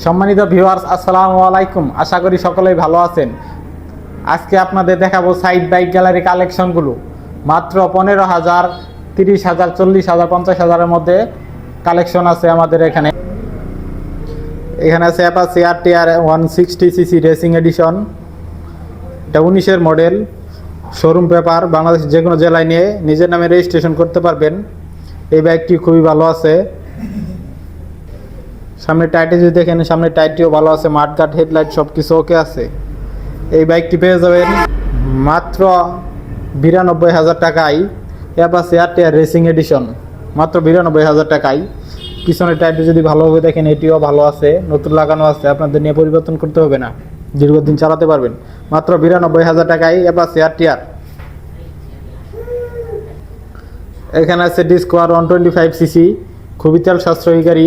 সম্মানিত ভিউয়ার্স, আসসালামু আলাইকুম। আশা করি সকলেই ভালো আছেন। আজকে আপনাদের দেখাবো সাইড বাইক গ্যালারি কালেকশনগুলো। মাত্র পনেরো হাজার, তিরিশ হাজার, চল্লিশ হাজার, পঞ্চাশ হাজারের মধ্যে কালেকশন আছে আমাদের এখানে। এখানে আছে Apache R T R one sixty CC racing edition এটা উনিশের মডেল শোরুম পেপার বাংলাদেশ যে কোনো জেলায় নিয়ে নিজের নামে রেজিস্ট্রেশন করতে পারবেন। এই বাইকটি খুবই ভালো আছে। সামনে টাইটে যদি দেখেন, সামনে টাইটটিও ভালো আছে, মাঠ মাঠঘাট হেডলাইট সব কিছু ওকে আছে। এই বাইকটি পেয়ে যাবেন মাত্র বিরানব্বই হাজার টাকায়। Apache R TR racing edition মাত্র বিরানব্বই হাজার টাকায়। পিছনের টাইটে যদি ভালোভাবে দেখেন এটিও ভালো আছে, নতুন লাগানো আছে, আপনাদের নিয়ে পরিবর্তন করতে হবে না। দীর্ঘদিন চালাতে পারবেন। মাত্র বিরানব্বই হাজার টাকায় আর টিআর এখানে আছে Discover one twenty five CC খুবই তেল সাশ্রয়ী গাড়ি।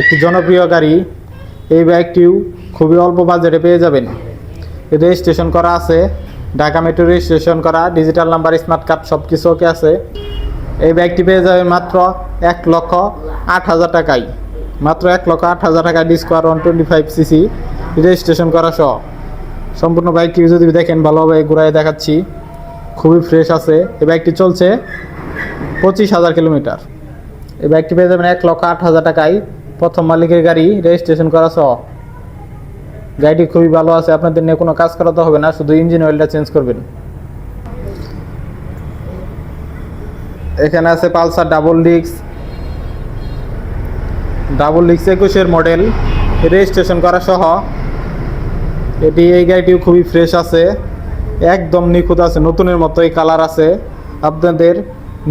একটি জনপ্রিয় গাড়ি, এই বাইকটিও খুবই অল্প বাজেটে পেয়ে যাবেন। রেজিস্ট্রেশন করা আছে, ঢাকা মেট্রো রেজিস্ট্রেশন করা, ডিজিটাল নাম্বার, স্মার্ট কার্ড সব কিছু ওকে আছে। এই বাইকটি পেয়ে যাবেন মাত্র এক লক্ষ আট হাজার টাকায়। মাত্র এক লক্ষ আট হাজার টাকায় Discover one twenty five CC registration করা সহ। সম্পূর্ণ বাইকটি যদি দেখেন ভালোভাবে ঘুরাই দেখাচ্ছি, খুবই ফ্রেশ আছে। এই বাইকটি চলছে পঁচিশ হাজার কিলোমিটার। এই বাইকটি পেয়ে যাবেন এক লক্ষ আট হাজার টাকায়। প্রথম মালিকের গাড়ি রেজিস্ট্রেশন করা সহ গাড়িটি খুবই ভালো আছে, আপনাদের নিয়ে কোনো কাজ করাতে হবে না, শুধু ইঞ্জিন অয়েলটা চেঞ্জ করবেন। এখানে আছে পালসার ডাবল ডিক্স ডাবল ডিক্স একুশের মডেল রেজিস্ট্রেশন করা সহ। এটি, এই গাড়িটিও খুবই ফ্রেশ আছে, একদম নিখুঁত আছে, নতুনের মতো এই কালার আছে। আপনাদের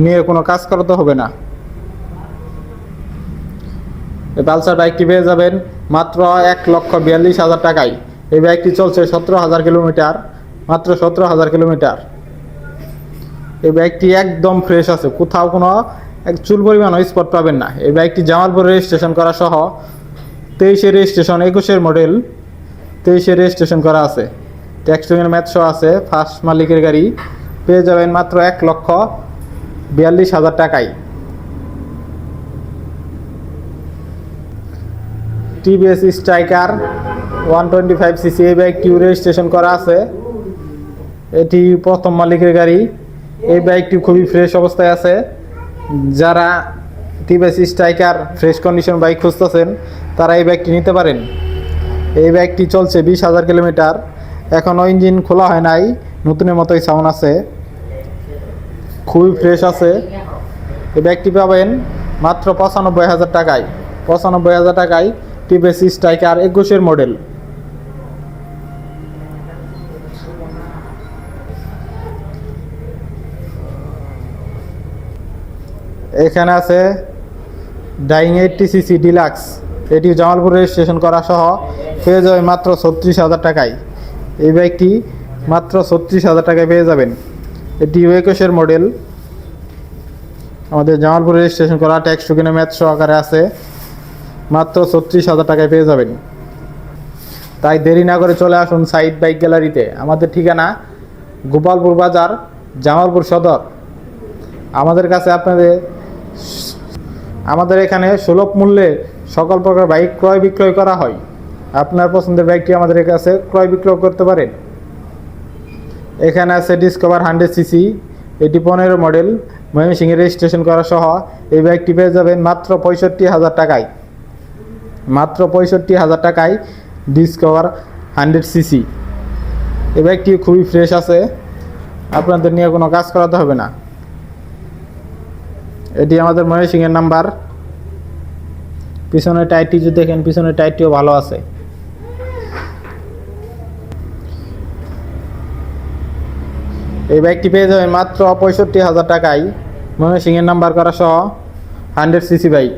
নিয়ে কোনো কাজ করাতে হবে না। এই পালসার বাইকটি পেয়ে যাবেন মাত্র এক লক্ষ বিয়াল্লিশ হাজার টাকায়। এই বাইকটি চলছে সতেরো হাজার কিলোমিটার, মাত্র সতেরো হাজার কিলোমিটার। এই বাইকটি একদম ফ্রেশ আছে, কোথাও কোনো এক চুল পরিমাণ স্পট পাবেন না। এই বাইকটি জামালপুর রেজিস্ট্রেশন করা সহ তেইশে রেজিস্ট্রেশন, একুশের মডেল তেইশে রেজিস্ট্রেশন করা আছে। ট্যাক্সিংয়ের ম্যাথ সহ আছে ফার্স্ট মালিকের গাড়ি। পেয়ে যাবেন মাত্র এক লক্ষ বিয়াল্লিশ হাজার টাকায়। TVS Striker one twenty five CC এই বাইকটিও রেজিস্ট্রেশন করা আছে। এটি প্রথম মালিকের গাড়ি। এই বাইকটি খুবই ফ্রেশ অবস্থায় আছে। যারা TVS Striker fresh condition bike খুঁজতেছেন, তারা এই বাইকটি নিতে পারেন। এই বাইকটি চলছে বিশ হাজার কিলোমিটার। এখনও ইঞ্জিন খোলা হয় নাই, নতুনের মতোই সাউন্ড আছে। খুবই ফ্রেশ আছে। এই ব্যাগটি পাবেন মাত্র পঁচানব্বই হাজার টাকায়। পঁচানব্বই হাজার টাকায় টিভিএস স্ট্রাইকার একুশের মডেল। এখানে আছে ডাইং এইটটি সিসি ডিলাক্স। এটি জামালপুর রেজিস্ট্রেশন করা সহ পেয়ে যাবে মাত্র ছত্রিশ হাজার টাকায়। এই বাইকটি মাত্র ছত্রিশ হাজার টাকায় পেয়ে যাবেন। এটি একুশের মডেল। আমাদের জামালপুর রেজিস্ট্রেশন করা ট্যাক্স টুকিনে ম্যাথ সহকারে আছে। মাত্র ছত্রিশ হাজার টাকায় পেয়ে যাবেন। তাই দেরি না করে চলে আসুন সাইড বাইক গ্যালারিতে। আমাদের ঠিকানা গোপালপুর বাজার, জামালপুর সদর। আমাদের কাছে আপনাদের আমাদের এখানে সুলভ মূল্যে সকল প্রকার বাইক ক্রয় বিক্রয় করা হয়। আপনার পছন্দের বাইকটি আমাদের কাছে ক্রয় বিক্রয় করতে পারেন। এখানে আছে ডিসকভার হান্ড্রেড সিসি, এটি পনেরো মডেল। ময়মনসিংহে রেজিস্ট্রেশন করা সহ এই বাইকটি পেয়ে যাবেন মাত্র পঁয়ষট্টি হাজার টাকায়। মাত্র পঁয়ষট্টি হাজার টাকায় ডিসকভার হান্ড্রেড সিসি এই বাইকটি খুবই ফ্রেশ আছে। আপনাদের নিয়ে কোনো কাজ করাতে হবে না। এটি আমাদের ময়মনসিংহের নাম্বার পিছনের টায়ারটি যদি দেখেন, পিছনের টায়ারটিও ভালো আছে। এই বাইকটি পেয়ে যাবেন মাত্র পঁয়ষট্টি হাজার টাকায় ময়মনসিংহের নাম্বার করা সহ হান্ড্রেড সিসি বাইক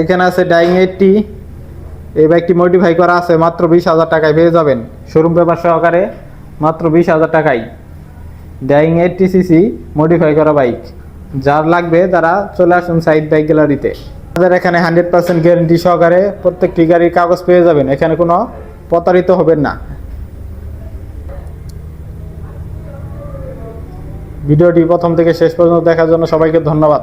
এখানে আছে ডাইং এইটটি। এই বাইকটি মডিফাই করা আছে মাত্র বিশ হাজার টাকায়, পেয়ে যাবেন। শোরুম পেপার সহকারে মাত্র বিশ হাজার টাকায়। ডাইং এইটটি সিসি মডিফাই করা বাইক যার লাগবে তারা চলে আসুন সাইড বাইক গ্যালারিতে আমাদের এখানে হান্ড্রেড পার্সেন্ট গ্যারেন্টি সহকারে প্রত্যেকটি গাড়ির কাগজ পেয়ে যাবেন। এখানে কোনো প্রতারিত হবেন না। ভিডিওটি প্রথম থেকে শেষ পর্যন্ত দেখার জন্য সবাইকে ধন্যবাদ।